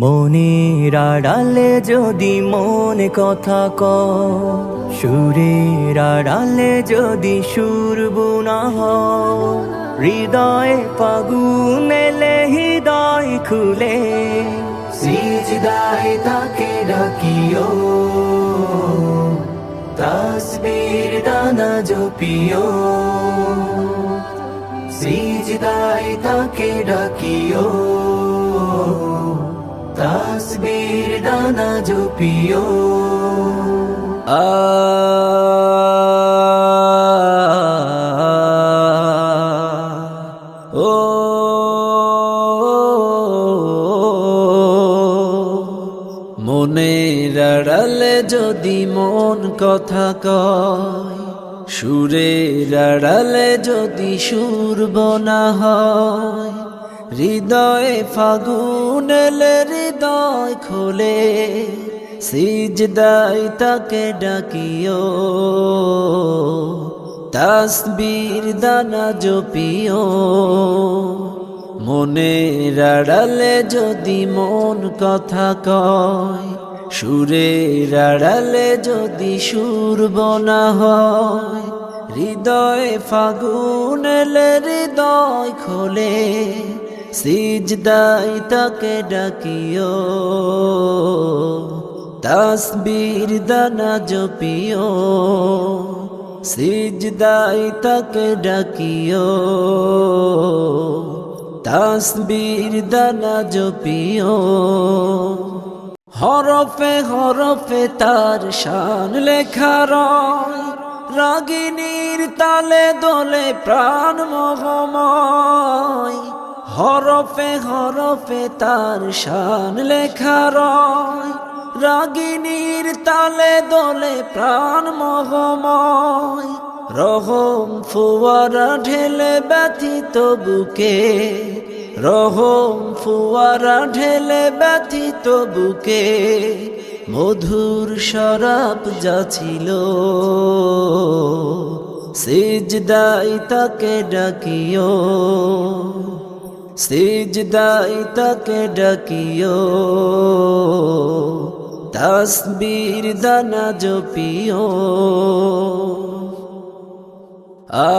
মনের আড়ালে যদি মনে কথা ক সুরের আড়ালে যদি সুর বুনা হয়, হৃদয়ে ফাগুন এলে হৃদয় খুলে, সিজদায় তাকে ডাকিও, তসবির দানা জপিও, সিজদায় তাকে ডাকিও। তসবির দানা জপিও ও আড়ালে যদি মন কথা কয় সুরের আড়ালে যদি সুর বনা হয় হৃদয়ে ফাগুন হৃদয় খোলে সিজদাই তাকে ডাকিও। তাসবীর দানা জপিও। মনে আড়ালে যদি মন কথা কয়, সুরের আড়ালে যদি সুর বনা হয়, হৃদয়ে ফাগুন হৃদয় খোলে সিজদাই তাকে ডাকিও, তাসবীর দানা জপিও সিজদাই তাকে ডাকিও, তাসবীর দানা জপিও। হরফে হরফে তার শান লেখা রয়, রাগিনীর তালে দোলে প্রাণ মোহময়। হরফে হরফে তার শান লেখা রয়। রাগিনীর তালে দোলে প্রাণ মোহময়। রহম ফুয়ারা ঢেলে ব্যথিত বুকে। রহম ফুয়ারা ঢেলে ব্যথিত বুকে। মধুর শরাব যাছিল সিজদাই তাকে ডাকিও। সিজদাই তাকে ডাকিও। তসবীর দানা জপিও। আ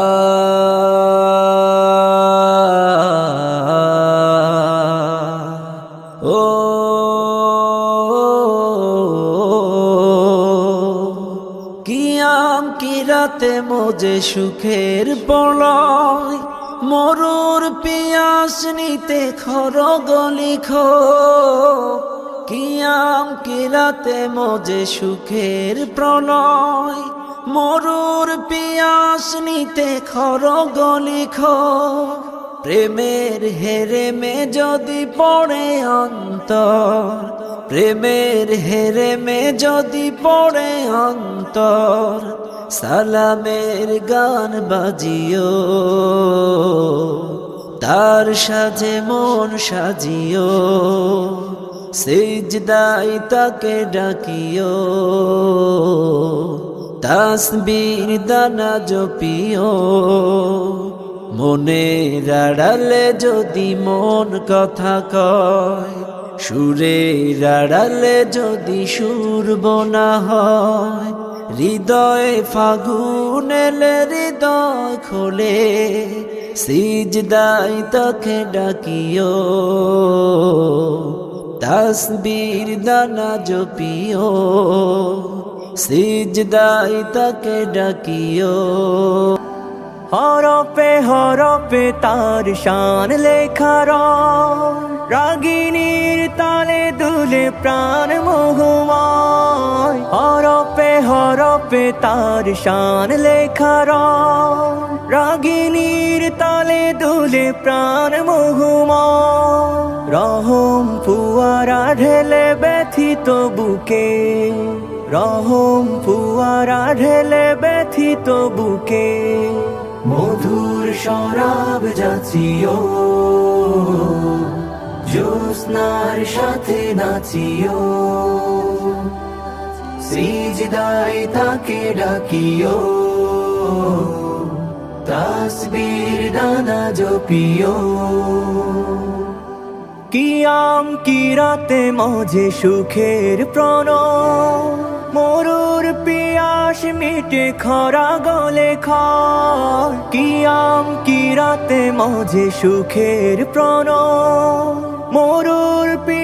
কিয়াম কিরাতে মোজে সুখের পলয় মরুর পিয়াস নিতে খর গলিখ কিয়াম কিরাতে মোজে সুখের প্রলয়। মরুর পিয়াস নিতে খর গলিখ প্রেমের হেরে মে যদি পড়ে অন্তর। প্রেমের হেরে মে যদি পড়ে অন্তর। সালামের গান বাজিও, তার সাজে মন সাজিও সিজদাই তাকে ডাকিও, তাসবীর দানা জপিও। মনে আড়ালে যদি মন কথা কয়, সুরের আড়ালে যদি সুর বনা হয় হৃদয়ে ফাগুন হৃদয় খোলে সিজদাই তাকে ডাকিও। তাসবীর দানা জপিও সিজদাই তাকে ডাকিও। হরপে হরপে তার শান লেখা রাগিনীর তালে দুলে প্রাণ হরপে হরপে তার শান লেখা রাগিনীর তালে দুলে প্রাণ মোহময় রহম ফুয়ারা ঢেলে ব্যথিত বুকে। রহম ফুয়ারা ঢেলে ব্যথিত বুকে। মধুর শরাব যাচিও। জ্যোৎস্নার সাথে নাচিও। সিজদায় তাকে ডাকিও। তাসবীর দানা জপিও। কিয়াম কিরাতে মজে সুখের প্রণ মরুর পিয়াস মিটে খরা গলে খর কিয়াম কিরাতে মজে সুখের প্রণ মরুর পিয়াস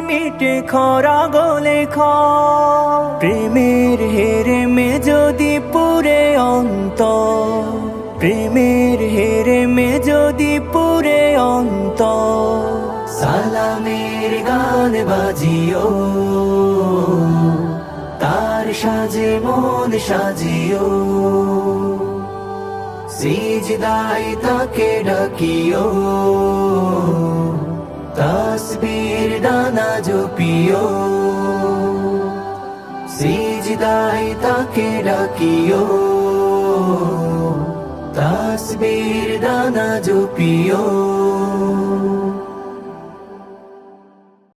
মিটে খরা গলে খ। প্রেমের হেরে মে যদি পুরে অন্ত প্রেমের হেরে মে যদি পুরে অন্ত সালামের গান বাজিও। তার সাজে মন সাজিও। সিজদাই তাকে ডাকিও। তসবির দানা জপিও সিজদাই তাকে ডাকিও তসবির দানা জপিও